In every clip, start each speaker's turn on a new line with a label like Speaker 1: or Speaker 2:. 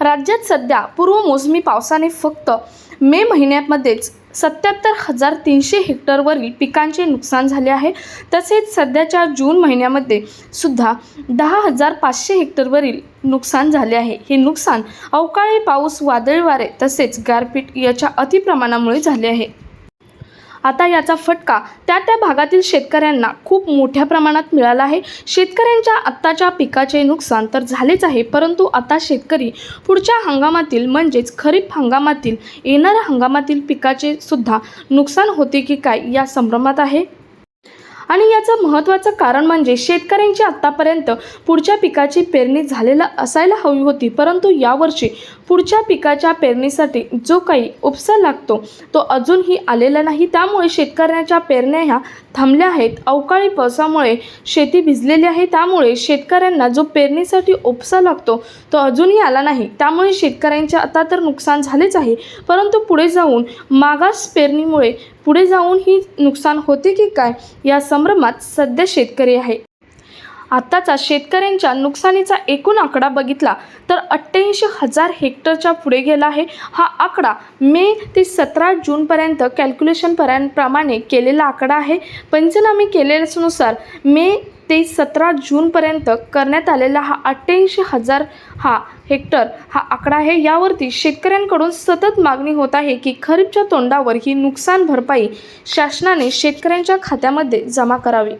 Speaker 1: राज्यात सध्या पूर्व मोसमी पावसाने फक्त मे महिन्यामध्येच सत्याहत्तर हजार तीनशे हेक्टरवरील पिकांचे नुकसान झाले आहे. तसेच सध्याच्या जून महिन्यामध्ये सुद्धा दहा हजार पाचशे हेक्टरवरील नुकसान झाले आहे. हे नुकसान अवकाळी पाऊस वादळी वारे तसेच गारपीट याच्या अतिप्रमाणामुळे झाले आहे. आता याचा फटका त्या त्या भागातील शेतकऱ्यांना खूप मोठ्या प्रमाणात मिळाला आहे. शेतकऱ्यांच्या आत्ताच्या पिकाचे नुकसान तर झालेच आहे परंतु आता शेतकरी पुढच्या हंगामातील म्हणजेच खरीप हंगामातील येणाऱ्या हंगामातील पिकाचे सुद्धा नुकसान होते की काय या संभ्रमात आहे? आणि याचं महत्त्वाचं कारण म्हणजे शेतकऱ्यांची आत्तापर्यंत पुढच्या पिकाची पेरणी झालेला असायला हवी होती. परंतु यावर्षी पुढच्या पिकाच्या पेरणीसाठी जो काही उपसा लागतो तो अजूनही आलेला नाही. त्यामुळे शेतकऱ्यांच्या पेरण्या ह्या थांबल्या आहेत. अवकाळी पावसामुळे शेती भिजलेली आहे. त्यामुळे शेतकऱ्यांना जो पेरणीसाठी उपसा लागतो तो अजूनही आला नाही. त्यामुळे शेतकऱ्यांचे आता तर नुकसान झालेच आहे. परंतु पुढे जाऊन मागास पेरणीमुळे पुढे जाऊन ही नुकसान होते की काय या संभ्रमात सध्या शेतकरी आहे. आत्ताचा शेतकऱ्यांच्या नुकसानीचा एकूण आकडा बघितला तर अठ्ठ्याऐंशी हजार हेक्टरच्या पुढे गेला आहे. हा आकडा मे ते सतरा जूनपर्यंत कॅल्क्युलेशनपर्यंत प्रमाणे केलेला आकडा आहे. पंचनामे केलेल्यानुसार मे ते सतरा जूनपर्यंत करण्यात आलेला हा अठ्ठ्याऐंशी हजार हा हेक्टर हा आकडा आहे. यावरती शेतकऱ्यांकडून सतत मागणी होत आहे की खरीपच्या तोंडावर ही नुकसान भरपाई शासनाने शेतकऱ्यांच्या खात्यामध्ये जमा करावी.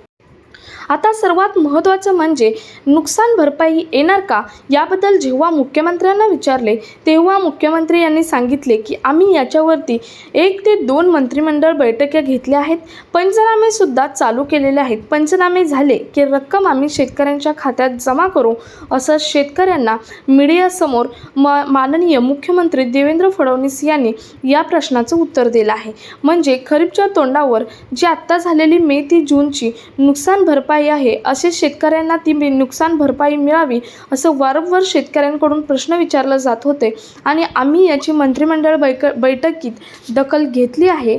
Speaker 1: आता सर्वात महत्त्वाचं म्हणजे नुकसान भरपाई येणार का? याबद्दल जेव्हा मुख्यमंत्र्यांना विचारले तेव्हा मुख्यमंत्री यांनी सांगितले की आम्ही याच्यावरती एक ते दोन मंत्रिमंडळ बैठका घेतल्या आहेत. पंचनामेसुद्धा चालू केलेले आहेत. पंचनामे झाले की रक्कम आम्ही शेतकऱ्यांच्या खात्यात जमा करू असं शेतकऱ्यांना मीडियासमोर म माननीय मुख्यमंत्री देवेंद्र फडणवीस यांनी या प्रश्नाचं उत्तर दिलं आहे. म्हणजे खरीपच्या तोंडावर जी आत्ता झालेली मे ते जूनची नुकसान भरपाई भरपाई आहे. असे शेतकऱ्यांना ती नुकसान भरपाई मिळावी असं वारंवार शेतकऱ्यांकडून प्रश्न विचारले जात होते आणि आम्ही याची मंत्रिमंडळ बैक बैठकीत दखल घेतली आहे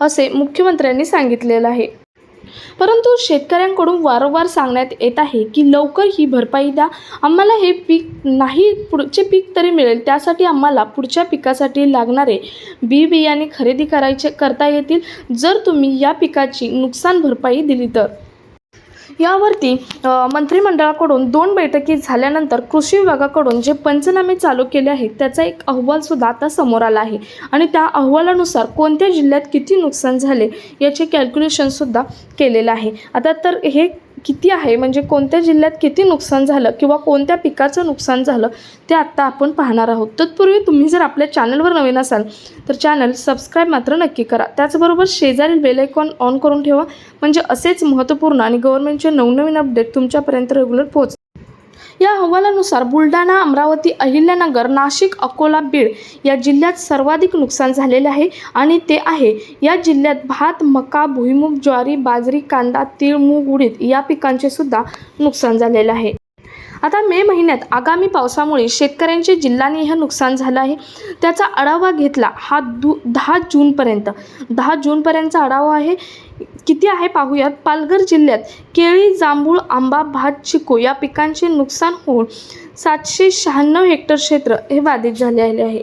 Speaker 1: असे मुख्यमंत्र्यांनी सांगितलेलं आहे. परंतु शेतकऱ्यांकडून वारंवार सांगण्यात येत आहे की लवकर ही भरपाई द्या. आम्हाला हे पीक नाही पुढचे पीक तरी मिळेल. त्यासाठी आम्हाला पुढच्या पिकासाठी लागणारे बी बियाणे खरेदी करायचे करता येतील. जर तुम्ही या पिकाची नुकसान भरपाई दिली तर. यावरती मंत्रिमंडळाकडून दोन बैठकी झाल्यानंतर कृषी विभागाकडून जे पंचनामे चालू केले आहेत त्याचा एक अहवालसुद्धा आता समोर आला आहे. आणि त्या अहवालानुसार कोणत्या जिल्ह्यात किती नुकसान झाले याचे कॅल्क्युलेशनसुद्धा केलेलं आहे. आता तर हे किती आहे? म्हणजे कोणत्या जिल्ह्यात किती नुकसान झालं किंवा कोणत्या पिकाचं नुकसान झालं ते आत्ता आपण पाहणार आहोत. तत्पूर्वी तुम्ही जर आपल्या चॅनलवर नवीन असाल तर चॅनल सबस्क्राईब मात्र नक्की करा. त्याचबरोबर शेजारील बेलायकॉन ऑन करून ठेवा. म्हणजे असेच महत्त्वपूर्ण आणि गव्हर्नमेंटचे नवनवीन अपडेट तुमच्यापर्यंत रेग्युलर पोहोच या अहवालानुसार बुलढाणा अमरावती अहिल्यानगर नाशिक अकोला बीड या जिल्ह्यात सर्वाधिक नुकसान झालेले आहे आणि ते आहे. या जिल्ह्यात भात मका भुईमूग ज्वारी बाजरी कांदा तीळ मूग उडीद या पिकांचे सुद्धा नुकसान झालेले आहे. आता मे महिन्यात आगामी पावसामुळे शेतकऱ्यांचे जिल्ह्याने नुकसान झालं आहे. त्याचा आढावा घेतला हा दू दहा जूनपर्यंत. दहा जूनपर्यंतचा आढावा आहे. किती आहे पाहूयात. पालघर जिल्ह्यात केळी जांभूळ आंबा भात चिकू या पिकांचे नुकसान होऊन सातशे शहाण्णव हेक्टर क्षेत्र हे बाधित झालेले आहे.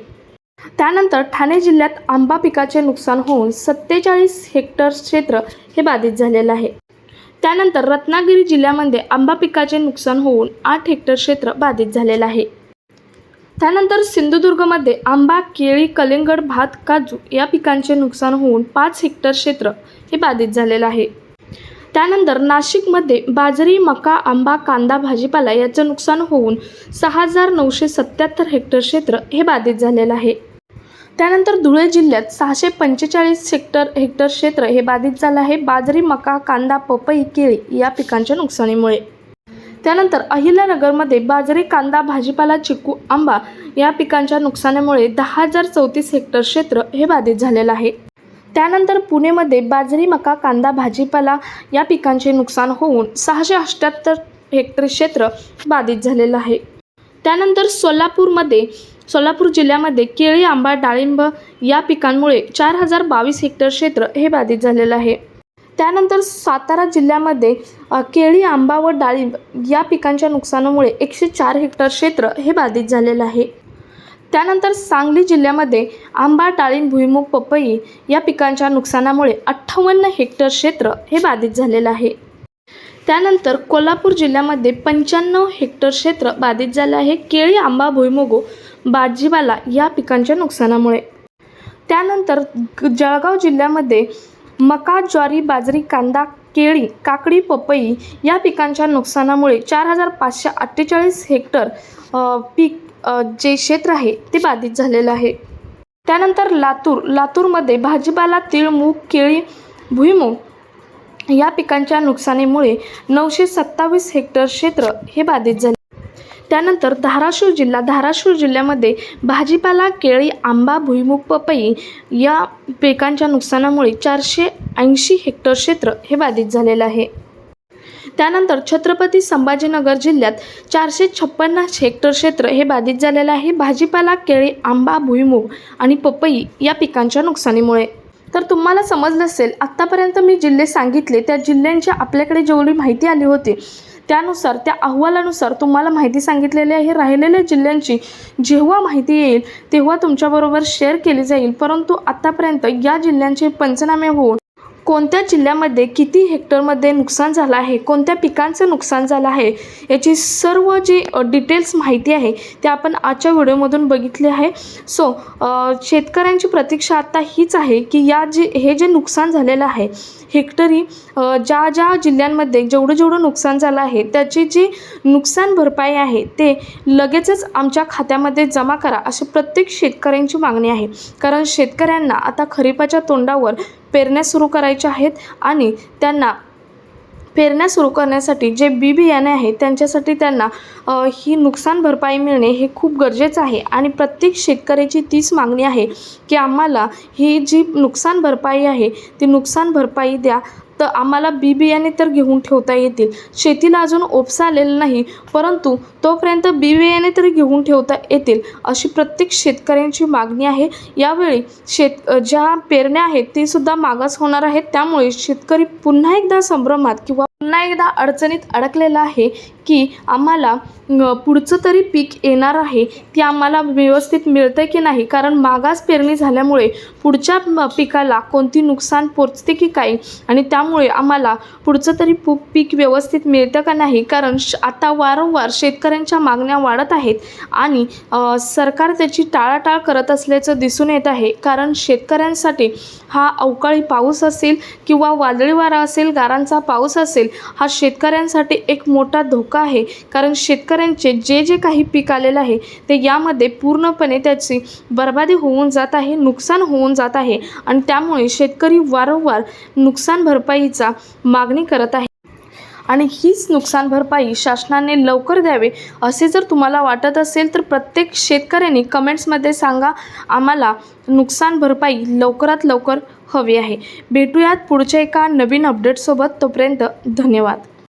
Speaker 1: त्यानंतर ठाणे जिल्ह्यात आंबा पिकाचे नुकसान होऊन सत्तेचाळीस हेक्टर क्षेत्र हे बाधित झालेलं आहे. त्यानंतर रत्नागिरी जिल्ह्यामध्ये आंबा पिकाचे नुकसान होऊन आठ हेक्टर क्षेत्र बाधित झालेलं आहे. त्यानंतर सिंधुदुर्गमध्ये आंबा केळी कलिंगड भात काजू या पिकांचे नुकसान होऊन पाच हेक्टर क्षेत्र हे बाधित झालेलं आहे. त्यानंतर नाशिकमध्ये बाजरी मका आंबा कांदा भाजीपाला याचं नुकसान होऊन सहा हजार नऊशे सत्याहत्तर हेक्टर क्षेत्र हे बाधित झालेलं आहे. त्यानंतर धुळे जिल्ह्यात सहाशे पंचेचाळीस हेक्टर हेक्टर क्षेत्र हे बाधित झालं आहे. बाजरी मका कांदा पपई केळी या पिकांच्या नुकसानीमुळे. त्यानंतर अहिल्यानगरमध्ये बाजरी कांदा भाजीपाला चिकू आंबा या पिकांच्या नुकसानामुळे दहा हजार चौतीस हेक्टर क्षेत्र हे बाधित झालेलं आहे. त्यानंतर पुणेमध्ये बाजरी मका कांदा भाजीपाला या पिकांचे नुकसान होऊन सहाशे अठ्ठ्याहत्तर हेक्टर क्षेत्र बाधित झालेलं आहे. त्यानंतर सोलापूरमध्ये सोलापूर जिल्ह्यामध्ये केळी आंबा डाळिंब या पिकांमुळे चार हजार बावीस हेक्टर क्षेत्र हे बाधित झालेलं आहे. त्यानंतर सातारा जिल्ह्यामध्ये केळी आंबा व डाळिंब या पिकांच्या नुकसानामुळे एकशे चार हेक्टर क्षेत्र हे बाधित झालेलं आहे. त्यानंतर सांगली जिल्ह्यामध्ये आंबा डाळिंब भुईमुग पपई या पिकांच्या नुकसानामुळे अठ्ठावन्न हेक्टर क्षेत्र हे बाधित झालेलं आहे. त्यानंतर कोल्हापूर जिल्ह्यामध्ये पंच्याण्णव हेक्टर क्षेत्र बाधित झालं आहे. केळी आंबा भुईमुग भाजीपाला या पिकांच्या नुकसानामुळे. त्यानंतर जळगाव जिल्ह्यामध्ये मका ज्वारी बाजरी कांदा केळी काकडी पपई या पिकांच्या नुकसानामुळे चार हजार पाचशे अठ्ठेचाळीस हेक्टर पीक जे क्षेत्र आहे ते बाधित झालेलं आहे. त्यानंतर लातूर लातूरमध्ये भाजीपाला तीळ मूग केळी भुईमूग या पिकांच्या नुकसानीमुळे नऊशे सत्तावीस हेक्टर क्षेत्र हे बाधित झाले. त्यानंतर धाराशिव जिल्हा धाराशिव जिल्ह्यामध्ये भाजीपाला केळी आंबा भुईमुग पपई या पिकांच्या नुकसानामुळे चारशे ऐंशी हेक्टर क्षेत्र हे बाधित झालेलं आहे. त्यानंतर छत्रपती संभाजीनगर जिल्ह्यात चारशे छप्पन्न हेक्टर क्षेत्र हे बाधित झालेलं आहे. भाजीपाला केळी आंबा भुईमूग आणि पपई या पिकांच्या नुकसानीमुळे. तर तुम्हाला समजलं असेल आत्तापर्यंत मी जिल्हे सांगितले त्या जिल्ह्यांची आपल्याकडे जेवढी माहिती आली होती त्यानुसार त्या अहवालानुसार तुम्हाला माहिती सांगितलेली आहे राहिलेल्या जिल्ह्यांची जेव्हा माहिती येईल तेव्हा तुमच्याबरोबर शेअर केली जाईल. परंतु आत्तापर्यंत या जिल्ह्यांचे पंचनामे होऊन कोणत्या जिल्ह्यामध्ये किती हेक्टरमध्ये नुकसान झालं आहे? कोणत्या पिकांचं नुकसान झालं आहे? याची सर्व जी डिटेल्स माहिती आहे ते आपण आजच्या व्हिडिओमधून बघितले आहे. सो शेतकऱ्यांची प्रतीक्षा आता हीच आहे की या जे हे जे नुकसान झालेलं आहे हेक्टरी ज्या ज्या जिल्ह्यांमध्ये जेवढं जेवढं नुकसान झालं आहे त्याची जी नुकसान भरपाई आहे ते लगेचच आमच्या खात्यामध्ये जमा करा अशी प्रत्येक शेतकऱ्यांची मागणी आहे. कारण शेतकऱ्यांना आता खरीपाच्या तोंडावर पेरण्या सुरू करायच्या आहेत आणि त्यांना पेरण्या सुरू करण्यासाठी जे बी बियाणे आहे त्यांच्यासाठी त्यांना ही नुकसान भरपाई मिळणे हे खूप गरजेचं आहे. आणि प्रत्येक शेतकऱ्याची तीच मागणी आहे की आम्हाला ही जी नुकसान भरपाई आहे ती नुकसान भरपाई द्या. तर आम्हाला बी बियाणे तर घेऊन ठेवता येतील. शेतीला अजून ओपसा आलेला नाही परंतु तोपर्यंत बी बियाणे तरी घेऊन ठेवता येतील अशी प्रत्येक शेतकऱ्यांची मागणी आहे. यावेळी शेत ज्या पेरण्या आहेत ते सुद्धा मागास होणार आहेत. त्यामुळे शेतकरी पुन्हा एकदा संभ्रमात किंवा पुन्हा एकदा अडचणीत अडकलेलं आहे की आम्हाला पुढचं तरी पीक येणार आहे ती आम्हाला व्यवस्थित मिळतं की नाही? कारण मागास पेरणी झाल्यामुळे पुढच्या पिकाला कोणती नुकसान पोचते की काय? आणि त्यामुळे आम्हाला पुढचं तरी पू पीक व्यवस्थित मिळतं का नाही? कारण श आता वारंवार शेतकऱ्यांच्या मागण्या वाढत आहेत आणि सरकार त्याची टाळाटाळ करत असल्याचं दिसून येत आहे. कारण शेतकऱ्यांसाठी हा अवकाळी पाऊस असेल किंवा वादळी वारा असेल गारांचा पाऊस असेल असेल. हा शेतकऱ्यांसाठी एक मोठा धोका आहे. कारण शेतकऱ्यांचे जे जे काही पीक आलेलं आहे ते यामध्ये पूर्णपणे त्याची बर्बादी होऊन जात आहे नुकसान होऊन जात आहे. आणि त्यामुळे शेतकरी वारंवार नुकसान भरपाईचा मागणी करत आहे. आणि हीच नुकसान भरपाई शासनाने लवकर द्यावे असे जर तुम्हाला वाटत असेल तर प्रत्येक शेतकऱ्यांनी कमेंट्समध्ये सांगा. आम्हाला नुकसान भरपाई लवकरात लवकर हवी आहे. भेटूयात पुढच्या एका नवीन अपडेटसोबत तोपर्यंत धन्यवाद.